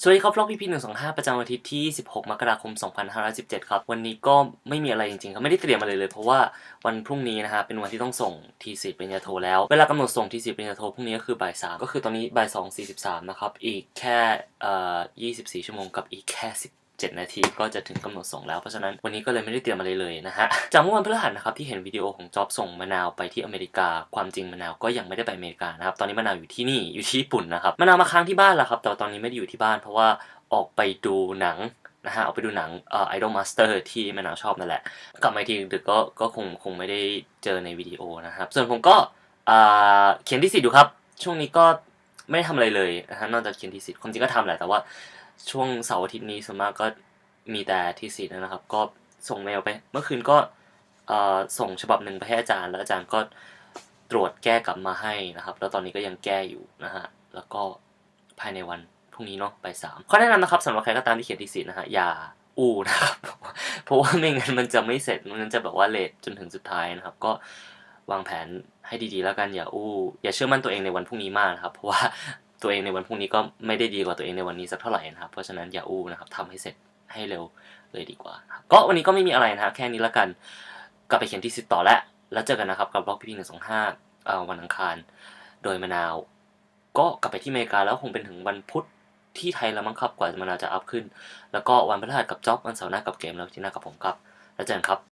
สวัสดีครับ vlog pp 1 2 5 ประจำวันอาทิตย์ที่ 16 มกราคม 2517 ครับ วันนี้ก็ไม่มีอะไรจริงๆครับไม่ได้เตรียมอะไรเลย เพราะว่าวันพรุ่งนี้นะฮะเป็นวันที่ต้องส่งทีสิปริญญาโทแล้ว เวลากำหนดส่งทีสิปริญญาโทพรุ่งนี้ก็คือบ่ายสามก็คือตอนนี้บ่ายสองสี่สิบสามนะครับ อีกแค่เอ่อ24 ชั่วโมงกับอีกแค่10 7 นาทีก็จะถึงกำหนดส่งแล้ว เพราะฉะนั้นวันนี้ก็เลยไม่ได้เตรียมอะไรเลยนะฮะ จากเมื่อวันพฤหัสนะครับที่เห็นวิดีโอของจ็อบส่งมะนาวไปที่อเมริกา ความจริงมะนาวก็ยังไม่ได้ไปอเมริกานะครับ ตอนนี้มะนาวอยู่ที่นี่อยู่ที่ญี่ปุ่นนะครับ มะนาวมาค้างที่บ้านแล้วครับ แต่ตอนนี้ไม่ได้อยู่ที่บ้านเพราะว่าออกไปดูหนังนะฮะ ออกไปดูหนังเอ่อ Idol Master ที่มะนาวชอบนั่นแหละ กลับมาทีดึกก็ก็คงคงไม่ได้เจอในวิดีโอนะครับ ส่วนผมก็อ่าเขียนที่สิดูครับ ช่วงนี้ก็ไม่ได้ทำอะไรเลยนะฮะ นอกจากเขียนที่สิความจริงก็ทำแหละ แต่ว่า ช่วงเสาร์อาทิตย์นี้ส่วนมากก็มีแต่ที่สินะครับ ก็ส่งเมลไป เมื่อคืนก็ส่งฉบับหนึ่งไปให้อาจารย์ แล้วอาจารย์ก็ตรวจแก้กลับมาให้นะครับ แล้วตอนนี้ก็ยังแก้อยู่นะฮะ แล้วก็ภายในวันพรุ่งนี้เนาะไปสามข้อแนะนำนะครับสำหรับใครก็ตามที่เขียนที่สินะฮะอย่าอู้นะครับ เพราะว่าไม่งั้นมันจะไม่เสร็จ มันจะแบบว่าเลทจนถึงสุดท้ายนะครับ ก็วางแผนให้ดีๆ แล้วกันอย่าอู้อย่าเชื่อมั่นตัวเองในวันพรุ่งนี้มากนะครับ เพราะว่า ตัวเองในวันพรุ่งนี้ก็ไม่ได้ดีกว่าตัวเองในวันนี้สักเท่าไหร่นะครับ เพราะฉะนั้นอย่าอู้นะครับทำให้เสร็จให้เร็วเลยดีกว่าครับก็วันนี้ก็ไม่มีอะไรนะครับแค่นี้แล้วกัน กลับไปเขียนที่สิต่อแล้วแล้วเจอกันนะครับกับบล็อกพีพีหนึ่งสองห้าวันอังคาร โดยมะนาว ก็กลับไปที่อเมริกาแล้วคงเป็นถึงวันพุธที่ไทยแล้วมั้งครับกว่ามะนาวจะอัพขึ้น แล้วก็วันพฤหัสกับจ็อบวันเสาร์หน้ากับเกมแล้วที่หน้ากับผมครับ แล้วเจอกันครับ